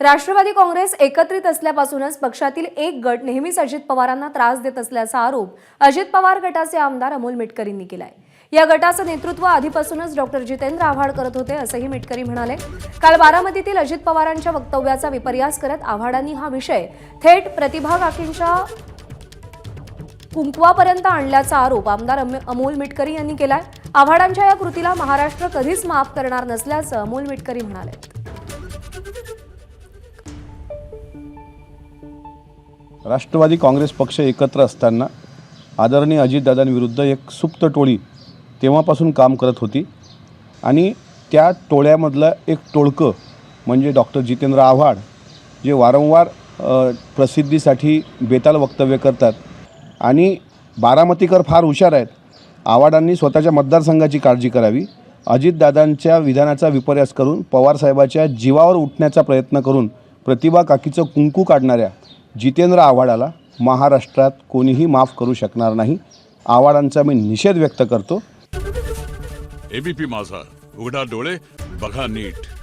राष्ट्रवादी काँग्रेस एकत्रित असल्यापासूनच पक्षातील एक गट नेहमीच अजित पवारांना त्रास देत असल्याचा आरोप अजित पवार गटाचे आमदार अमोल मिटकरींनी केलाय. या गटाचं नेतृत्व आधीपासूनच डॉक्टर जितेंद्र आव्हाड करत होते असंही मिटकरी म्हणाले. काल बारामतीतील अजित पवारांच्या वक्तव्याचा विपर्यास करत आव्हाडांनी हा विषय थेट प्रतिभा काकींच्या कुंकवापर्यंत आणल्याचा आरोप आमदार अम- अमोल मिटकरी यांनी केलाय. आव्हाडांच्या या कृतीला महाराष्ट्र कधीच माफ करणार नसल्याचं अमोल मिटकरी म्हणाले. राष्ट्रवादी काँग्रेस पक्ष एकत्र असताना आदरणीय अजितदादांविरुद्ध एक सुप्त टोळी तेव्हापासून काम करत होती. आणि त्या टोळ्यामधलं एक टोळकं म्हणजे डॉक्टर जितेंद्र आव्हाड जे वारंवार प्रसिद्धीसाठी बेताल वक्तव्य करतात. आणि बारामतीकर फार हुशार आहेत. आव्हाडांनी स्वतःच्या मतदारसंघाची काळजी करावी. अजितदादांच्या विधानाचा विपर्यास करून पवारसाहेबाच्या जीवावर उठण्याचा प्रयत्न करून प्रतिभा काकीचं कुंकू काढणाऱ्या जितेंद्र आव्हाडाला महाराष्ट्रात कोणीही माफ करू शकणार नाही. आव्हाडांचा मी निषेध व्यक्त करतो. एबीपी माझा. उघडा डोळे बघा नीट.